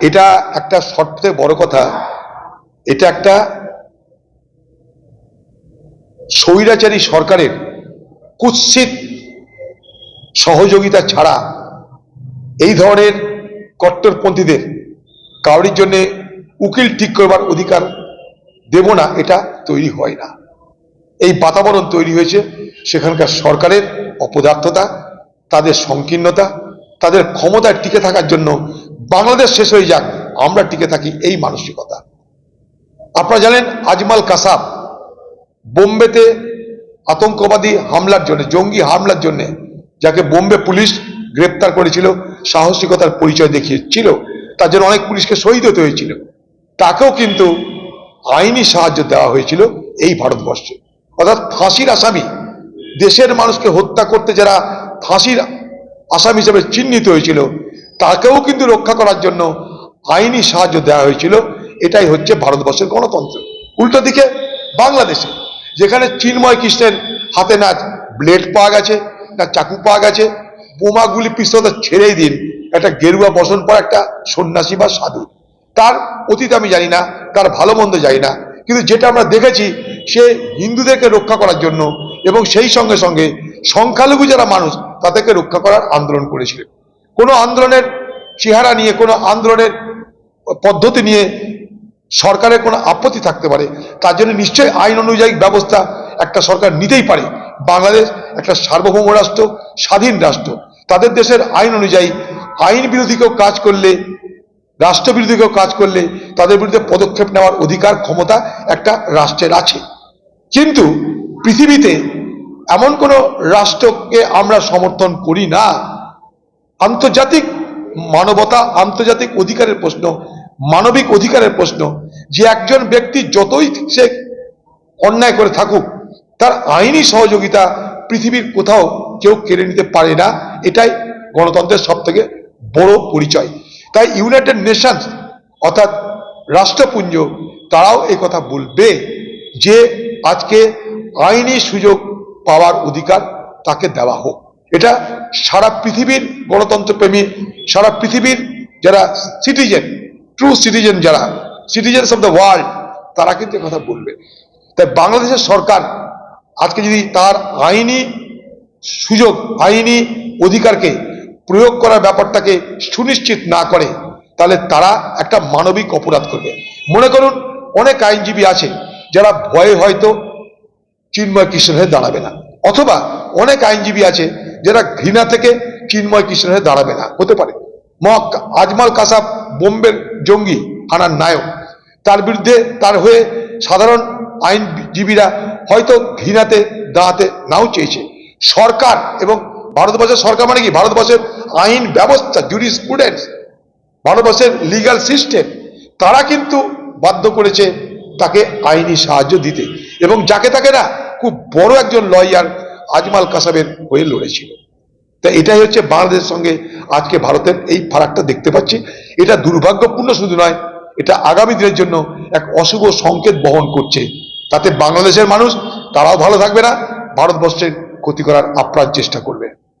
এটা একটা সবথেকে বড় কথা। এটা একটা স্বৈরাচারী সরকারের কুৎসিত সহযোগিতা ছাড়া এই ধরনের কট্টরপন্থীদের কাউরির জন্য উকিল ঠিক করবার অধিকার দেব না, এটা তৈরি হয় না। এই বাতাবরণ তৈরি হয়েছে সেখানকার সরকারের অপদার্থতা, তাদের সংকীর্ণতা, তাদের ক্ষমতায় টিকে থাকার জন্য বাংলাদেশ শেষ হয়ে যাক, আমরা টিকে থাকি এই মানসিকতা। আপনারা জানেন, আজমাল কাসাব বোম্বেতে আতঙ্কবাদী হামলার জন্য, জঙ্গি হামলার জন্য যাকে বোম্বে পুলিশ গ্রেপ্তার করেছিল, সাহসিকতার পরিচয় দেখিয়েছিল, তার জন্য অনেক পুলিশকে শহীদ হতে হয়েছিল। তাকেও কিন্তু আইনি সাহায্য দেওয়া হয়েছিল এই ভারতবর্ষে। অর্থাৎ ফাঁসির আসামি, দেশের মানুষকে হত্যা করতে যারা ফাঁসির আসামি হিসেবে চিহ্নিত হয়েছিল তাকেও কিন্তু রক্ষা করার জন্য আইনি সাহায্য দেওয়া হয়েছিল। এটাই হচ্ছে ভারতবর্ষের গণতন্ত্র। উল্টো দিকে বাংলাদেশে, যেখানে চিন্ময় কৃষ্ণের হাতে না ব্লেড পাওয়া গেছে, না চাকু পাওয়া গেছে, বোমাগুলি পিস্তল তো ছেড়েই দিন। একটা গেরুয়া বসন পর একটা সন্ন্যাসী বা সাধু। তার অতীত আমি জানি না, তার ভালো মন্দ জানি না। কিন্তু যেটা আমরা দেখেছি, সে হিন্দুদেরকে রক্ষা করার জন্য এবং সেই সঙ্গে সঙ্গে সংখ্যালঘু যারা মানুষ, তাদেরকে রক্ষা করার আন্দোলন করেছিলেন। কোনো আন্দোলনের চেহারা নিয়ে, কোনো আন্দোলনের পদ্ধতি নিয়ে সরকারের কোনো আপত্তি থাকতে পারে। তার জন্য নিশ্চয়ই আইন অনুযায়ী ব্যবস্থা একটা সরকার নিতেই পারে। বাংলাদেশ একটা সার্বভৌম রাষ্ট্র, স্বাধীন রাষ্ট্র। তাদের দেশের আইন অনুযায়ী আইন বিরোধী কেউ কাজ করলে রাষ্ট্রবিরোধী কেউ কাজ করলে তাদের বিরুদ্ধে পদক্ষেপ নেওয়ার অধিকার, ক্ষমতা একটা রাষ্ট্রের আছে। কিন্তু পৃথিবীতে এমন কোনো রাষ্ট্রকে আমরা সমর্থন করি না আন্তর্জাতিক মানবতা, আন্তর্জাতিক অধিকারের প্রশ্ন, মানবিক অধিকারের প্রশ্ন, যে একজন ব্যক্তি যতই সে অন্যায় করে থাকুক, তার আইনি সহযোগিতা পৃথিবীর কোথাও কেউ কেড়ে নিতে পারে না, এটাই গণতন্ত্রের সব থেকে বড় পরিচয়। তাই ইউনাইটেড নেশনস অর্থাৎ রাষ্ট্রপুঞ্জ, তারাও এই কথা বলবে যে আজকে আইনি সুযোগ পাওয়ার অধিকার তাকে দেওয়া হোক। এটা সারা পৃথিবীর গণতন্ত্রপ্রেমী, সারা পৃথিবীর যারা সিটিজেন ট্রু সিটিজেন যারা সিটিজেন্স অফ দ্য ওয়ার্ল্ড তারা কিন্তু কথা বলবে। তাই বাংলাদেশের সরকার আজকে যদি তার আইনি সুযোগ, আইনি অধিকারকে প্রয়োগ করার ব্যাপারটাকে সুনিশ্চিত না করে, তাহলে তারা একটা মানবিক অপরাধ করবে। মনে করুন, অনেক আইনজীবী আছে যারা ভয়ে হয়তো চিন্ময় হয়ে দাঁড়াবে না। অথবা অনেক আইনজীবী আছে যারা ঘৃণা থেকে চিন্ময় কৃষ্ণের হয়ে দাঁড়াবে না, হতে পারে। মক আজমাল কাসাব বোম্বের জঙ্গি হানার নায়ক। তার বিরুদ্ধে তার হয়ে সাধারণ আইনজীবীরা হয়তো ঘৃণাতে, দাঁড়াতে নাও চেয়েছে। সরকার এবং ভারতবর্ষের সরকার মানে কি? ভারতবর্ষের আইন ব্যবস্থা জুরিসপ্রুডেন্স ভারতবর্ষের লিগ্যাল সিস্টেম তারা কিন্তু বাধ্য করেছে তাকে আইনি সাহায্য দিতে। এবং যাকে তাকে না, খুব বড় একজন লয়ার আজমাল কাসাবের হয়ে লড়েছিল। তা এটাই হচ্ছে বাংলাদেশের সঙ্গে আজকে ভারতের এই ফারাকটা দেখতে পাচ্ছি। এটা দুর্ভাগ্যপূর্ণ শুধু নয়, এটা আগামী দিনের জন্য এক অশুভ সংকেত বহন করছে। তাতে বাংলাদেশের মানুষ, তারাও ভালো থাকবে না, ভারতবর্ষের ক্ষতি করার আপ্রাণ চেষ্টা করবে।